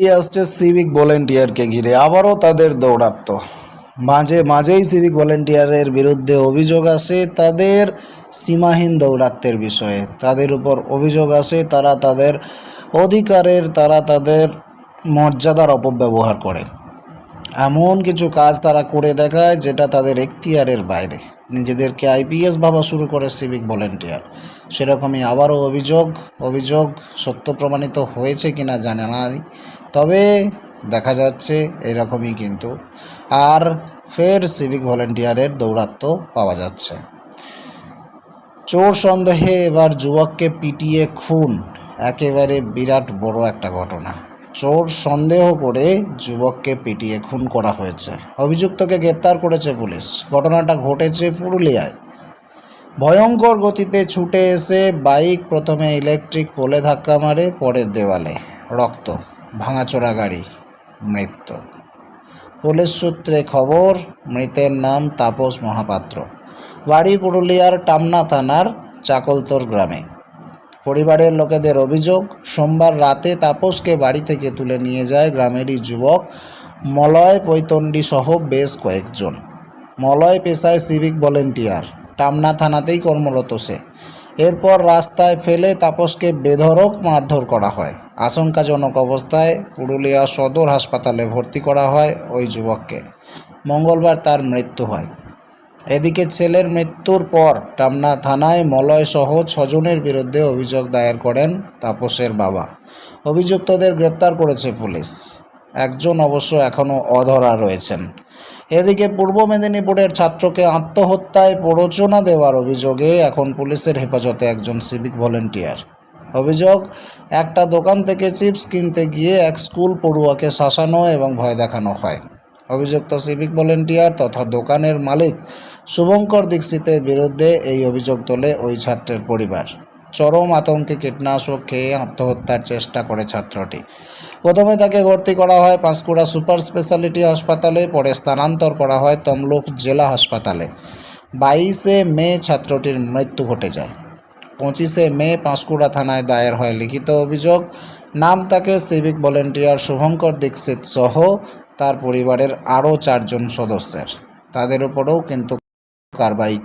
আসছে সিভিক ভলেন্টিয়ারকে ঘিরে। আবারও তাদের দৌড়াত্ম মাঝে মাঝেই সিভিক ভলেন্টিয়ারের বিরুদ্ধে অভিযোগ আসে তাদের সীমাহীন দৌরাত্মের বিষয়ে। তাদের উপর অভিযোগ আসে তারা তাদের অধিকারের, তারা তাদের মর্যাদার অপব্যবহার করে। এমন কিছু কাজ তারা করে দেখায় যেটা তাদের এখতিয়ারের বাইরে। নিজেদেরকে আইপিএস ভাবা শুরু করে সিভিক ভলেন্টিয়ার। সেরকমই আবারও অভিযোগ অভিযোগ সত্য প্রমাণিত হয়েছে কিনা জানে নাই। তবে দেখা যাচ্ছে এরকমই কিন্তু। আর ফের সিভিক ভলেন্টিয়ারের দৌরাত্ম পাওয়া যাচ্ছে। চোর সন্দেহে এবার যুবককে পিটিয়ে খুন। একেবারে বিরাট বড় একটা ঘটনা। চোর সন্দেহ করে যুবককে পিটিয়ে খুন করা হয়েছে। অভিযুক্তকে গ্রেপ্তার করেছে পুলিশ। ঘটনাটা ঘটেছে পুরুলিয়ায়। ভয়ঙ্কর গতিতে ছুটে এসে বাইক প্রথমে ইলেকট্রিক পোলে ধাক্কা মারে পরে দেওয়ালে রক্ত, ভাঙাচোরা গাড়ি, মৃত্যু। পুলিশ সূত্রে খবর, মৃতের নাম তাপস মহাপাত্র। বাড়ি পুরুলিয়ার টামনা থানার চাকলতর গ্রামে। পরিবারের লোকেদের অভিযোগ, সোমবার রাতে তাপসকে বাড়ি থেকে তুলে নিয়ে যায় গ্রামেরই যুবক মলয় পৈতণ্ডী সহ বেশ কয়েকজন। মলয় পেশায় সিভিক ভলেন্টিয়ার, টামনা থানাতেই কর্মরত সে। এরপর রাস্তায় ফেলে তাপসকে বেধড়ক মারধর করা হয়। আশঙ্কাজনক অবস্থায় পুরুলিয়া সদর হাসপাতালে ভর্তি করা হয় ওই যুবককে। মঙ্গলবার তার মৃত্যু হয়। এদিকে ছেলের মৃত্যুর পর টামনা থানায় মলয় সহ ছজনের বিরুদ্ধে অভিযোগ দায়ের করেন তাপসের বাবা। অভিযুক্তদের গ্রেপ্তার করেছে পুলিশ। একজন অবশ্য এখনও অধরা রয়েছেন। এদিকে পূর্ব মেদিনীপুরের ছাত্রকে আত্মহত্যায় প্ররোচনা দেওয়ার অভিযোগে এখন পুলিশের হেফাজতে একজন সিভিক ভলেন্টিয়ার। অভিযোগ, একটা দোকান থেকে চিপস কিনতে গিয়ে এক স্কুল পড়ুয়াকে শাসানো এবং ভয় দেখানো হয়। অভিযুক্ত সিভিক ভলেন্টিয়ার তথা দোকানের মালিক শুভঙ্কর দীক্ষিতের বিরুদ্ধে এই অভিযোগ তোলে ওই ছাত্রের পরিবার। চরম আতঙ্কে কীটনাশক খেয়ে আত্মহত্যার চেষ্টা করে ছাত্রটি। প্রথমে তাকে ভর্তি করা হয় পাঁশকুড়া সুপার স্পেশালিটি হাসপাতালে, পরে স্থানান্তর করা হয় তমলুক জেলা হাসপাতালে। বাইশে মে ছাত্রটির মৃত্যু ঘটে যায়। পঁচিশে মে পাঁশকুড়া থানায় দায়ের হয় লিখিত অভিযোগ। নাম তাকে সিভিক ভলেন্টিয়ার শুভঙ্কর দীক্ষিত সহ তার পরিবারের আরও চারজন সদস্যের। তাদের উপরেও কিন্তু কারবাই